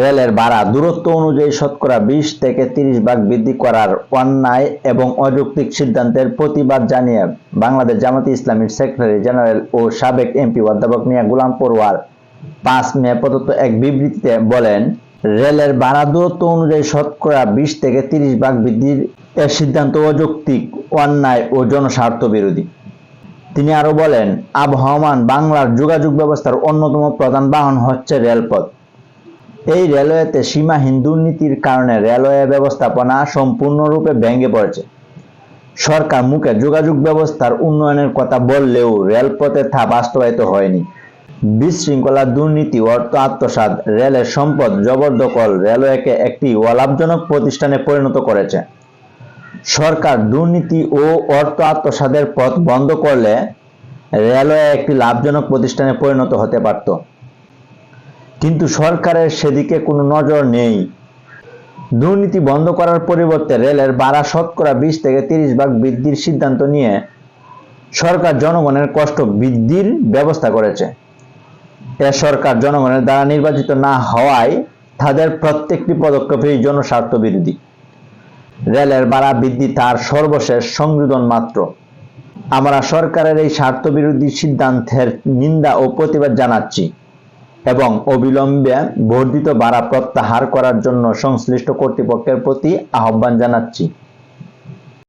রেলের ভাড়া দূরত্ব অনুযায়ী শতকরা বিশ থেকে তিরিশ ভাগ বৃদ্ধি করার অন্যায় এবং অযৌক্তিক সিদ্ধান্তের প্রতিবাদ জানিয়ে বাংলাদেশ জামাতে ইসলামীর সেক্রেটারি জেনারেল ও সাবেক এমপি অধ্যাপক মিয়া গুলাম পরোয়ার পাঁচ মে প্রদত্ত এক বিবৃতিতে বলেন, রেলের ভাড়া দূরত্ব অনুযায়ী শতকরা বিশ থেকে তিরিশ ভাগ বৃদ্ধির এর সিদ্ধান্ত অযৌক্তিক, অন্যায় ও জনস্বার্থ বিরোধী। তিনি আরও বলেন, আবহমান বাংলার যোগাযোগ ব্যবস্থার অন্যতম প্রধান বাহন হচ্ছে রেলপথ। এই রেলওয়েতে সীমাহীন দুর্নীতির কারণে রেলওয়ে ব্যবস্থাপনা সম্পূর্ণরূপে ভেঙে পড়েছে। সরকার মুখে যোগাযোগ ব্যবস্থার উন্নয়নের কথা বললেও রেলপথে তা বাস্তবায়িত হয়নি। বিশৃঙ্খলা, দুর্নীতি, অর্থ আত্মসাৎ, রেলের সম্পদ জবরদখল রেলওয়েকে একটি অলাভজনক প্রতিষ্ঠানে পরিণত করেছে। সরকার দুর্নীতি ও অর্থ আত্মসাদের পথ বন্ধ করলে রেলওয়ে একটি লাভজনক প্রতিষ্ঠানে পরিণত হতে পারত। কিন্তু সরকারের সেদিকে কোনো নজর নেই। দুর্নীতি বন্ধ করার পরিবর্তে রেলের ভাড়া শতকরা বিশ থেকে তিরিশ ভাগ বৃদ্ধির সিদ্ধান্ত নিয়ে সরকার জনগণের কষ্ট বৃদ্ধির ব্যবস্থা করেছে। এ সরকার জনগণের দ্বারা নির্বাচিত না হওয়ায় তাদের প্রত্যেকটি পদক্ষেপই জনস্বার্থ বিরোধী। রেলের ভাড়া বৃদ্ধি তার সর্বশেষ সংযোজন মাত্র। আমরা সরকারের এই স্বার্থবিরোধী সিদ্ধান্তের নিন্দা ও প্রতিবাদ জানাচ্ছি। এবং অবিলম্বে বর্ধিত ভাড়া প্রত্যাহার করার জন্য সংশ্লিষ্ট কর্তৃপক্ষের প্রতি আহ্বান জানাচ্ছি।